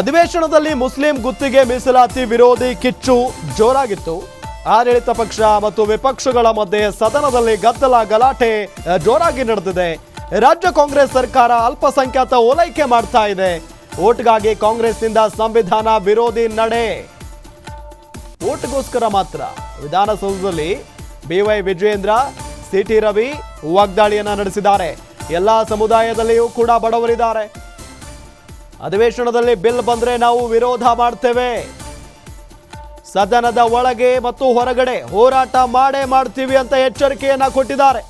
ಅಧಿವೇಶನದಲ್ಲಿ ಮುಸ್ಲಿಂ ಗುತ್ತಿಗೆ ಮೀಸಲಾತಿ ವಿರೋಧಿ ಕಿಚ್ಚು ಜೋರಾಗಿತ್ತು. ಆಡಳಿತ ಪಕ್ಷ ಮತ್ತು ವಿಪಕ್ಷಗಳ ಮಧ್ಯೆ ಸದನದಲ್ಲಿ ಗದ್ದಲ ಗಲಾಟೆ ಜೋರಾಗಿ ನಡೆದಿದೆ. ರಾಜ್ಯ ಕಾಂಗ್ರೆಸ್ ಸರ್ಕಾರ ಅಲ್ಪಸಂಖ್ಯಾತ ಓಲೈಕೆ ಮಾಡ್ತಾ ಇದೆ. ಓಟ್ಗಾಗಿ ಕಾಂಗ್ರೆಸ್ನಿಂದ ಸಂವಿಧಾನ ವಿರೋಧಿ ನಡೆ. ಓಟ್ಗೋಸ್ಕರ ಮಾತ್ರ ವಿಧಾನಸೌಧದಲ್ಲಿ B Y Vijayendra C T Ravi ವಾಗ್ದಾಳಿಯನ್ನ ನಡೆಸಿದ್ದಾರೆ. ಎಲ್ಲಾ ಸಮುದಾಯದಲ್ಲಿಯೂ ಕೂಡ ಬಡವರಿದ್ದಾರೆ. ಅಧಿವೇಶನದಲ್ಲಿ ಬಿಲ್ ಬಂದ್ರೆ ನಾವು ವಿರೋಧ ಮಾಡ್ತೇವೆ. ಸದನದ ಒಳಗೆ ಮತ್ತು ಹೊರಗಡೆ ಹೋರಾಟ ಮಾಡೇ ಮಾಡ್ತೀವಿ ಅಂತ ಎಚ್ಚರಿಕೆಯನ್ನ ಕೊಟ್ಟಿದ್ದಾರೆ.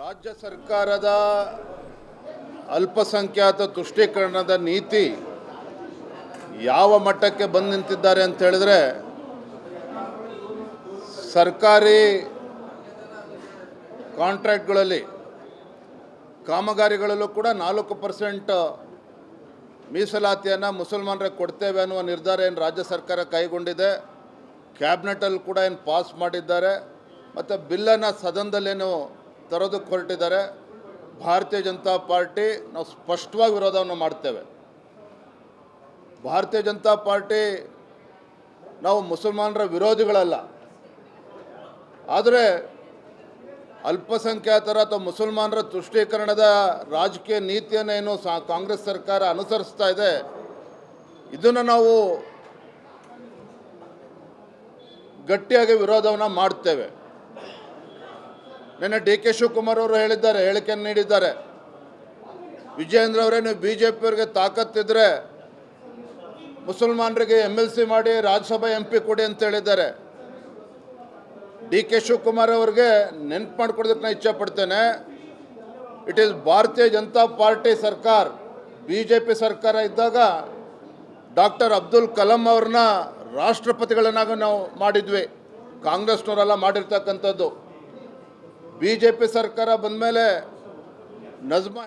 ರಾಜ್ಯ ಸರ್ಕಾರದ ಅಲ್ಪಸಂಖ್ಯಾತ ತುಷ್ಟೀಕರಣದ ನೀತಿ ಯಾವ ಮಟ್ಟಕ್ಕೆ ಬಂದು ನಿಂತಿದ್ದಾರೆ ಅಂತ ಹೇಳಿದ್ರೆ ಸರ್ಕಾರಿ ಕಾಂಟ್ರಾಕ್ಟ್ಗಳಲ್ಲಿ, ಕಾಮಗಾರಿಗಳಲ್ಲೂ ಕೂಡ ನಾಲ್ಕು ಪರ್ಸೆಂಟ್ ಮೀಸಲಾತಿಯನ್ನು ಮುಸಲ್ಮಾನರಿಗೆ ಕೊಡ್ತೇವೆ ಅನ್ನುವ ನಿರ್ಧಾರ ಏನು ರಾಜ್ಯ ಸರ್ಕಾರ ಕೈಗೊಂಡಿದೆ, ಕ್ಯಾಬಿನೆಟಲ್ಲಿ ಕೂಡ ಏನು ಪಾಸ್ ಮಾಡಿದ್ದಾರೆ, ಮತ್ತು ಬಿಲ್ಲನ್ನು ಸದನದಲ್ಲೇನು ತರೋದಕ್ಕೆ ಹೊರಟಿದ್ದಾರೆ, ಭಾರತೀಯ ಜನತಾ ಪಾರ್ಟಿ ನಾವು ಸ್ಪಷ್ಟವಾಗಿ ವಿರೋಧವನ್ನು ಮಾಡ್ತೇವೆ. ಭಾರತೀಯ ಜನತಾ ಪಾರ್ಟಿ ನಾವು ಮುಸಲ್ಮಾನರ ವಿರೋಧಿಗಳಲ್ಲ, ಆದರೆ ಅಲ್ಪಸಂಖ್ಯಾತರ ಅಥವಾ ಮುಸಲ್ಮಾನರ ತುಷ್ಟೀಕರಣದ ರಾಜಕೀಯ ನೀತಿಯನ್ನು ಏನು ಸಾ ಕಾಂಗ್ರೆಸ್ ಸರ್ಕಾರ ಅನುಸರಿಸ್ತಾ ಇದೆ, ಇದನ್ನು ನಾವು ಗಟ್ಟಿಯಾಗಿ ವಿರೋಧವನ್ನು ಮಾಡ್ತೇವೆ. ನಿನ್ನೆ ಡಿ ಕೆ ಶಿವಕುಮಾರ್ ಅವರು ಹೇಳಿದ್ದಾರೆ, ಹೇಳಿಕೆಯನ್ನು ನೀಡಿದ್ದಾರೆ. ವಿಜಯೇಂದ್ರ ಅವರೇ, ನೀವು ಬಿ ಜೆ ಪಿಯವರಿಗೆ ತಾಕತ್ತಿದ್ರೆ ಮುಸಲ್ಮಾನರಿಗೆ ಎಂ ಎಲ್ ಸಿ ಮಾಡಿ ರಾಜ್ಯಸಭಾ ಎಂ ಪಿ ಕೊಡಿ ಅಂತ ಹೇಳಿದ್ದಾರೆ. ಡಿ ಕೆ ಶಿವಕುಮಾರ್ ಅವ್ರಿಗೆ ನೆನ್ಪು ಮಾಡ್ಕೊಡೋದಕ್ಕೆ ನಾನು ಇಚ್ಛಪಡ್ತೇನೆ. It is Bharatiya Janata party ಸರ್ಕಾರ ಬಿ ಜೆ ಪಿ ಸರ್ಕಾರ ಇದ್ದಾಗ ಡಾಕ್ಟರ್ ಅಬ್ದುಲ್ ಕಲಾಂ ಅವ್ರನ್ನ ರಾಷ್ಟ್ರಪತಿಗಳನ್ನಾಗ ನಾವು ಮಾಡಿದ್ವಿ. ಕಾಂಗ್ರೆಸ್ನವರೆಲ್ಲ ಮಾಡಿರ್ತಕ್ಕಂಥದ್ದು. ಬಿ ಜೆ ಪಿ ಸರ್ಕಾರ ಬಂದಮೇಲೆ ನಜ್ಮಾ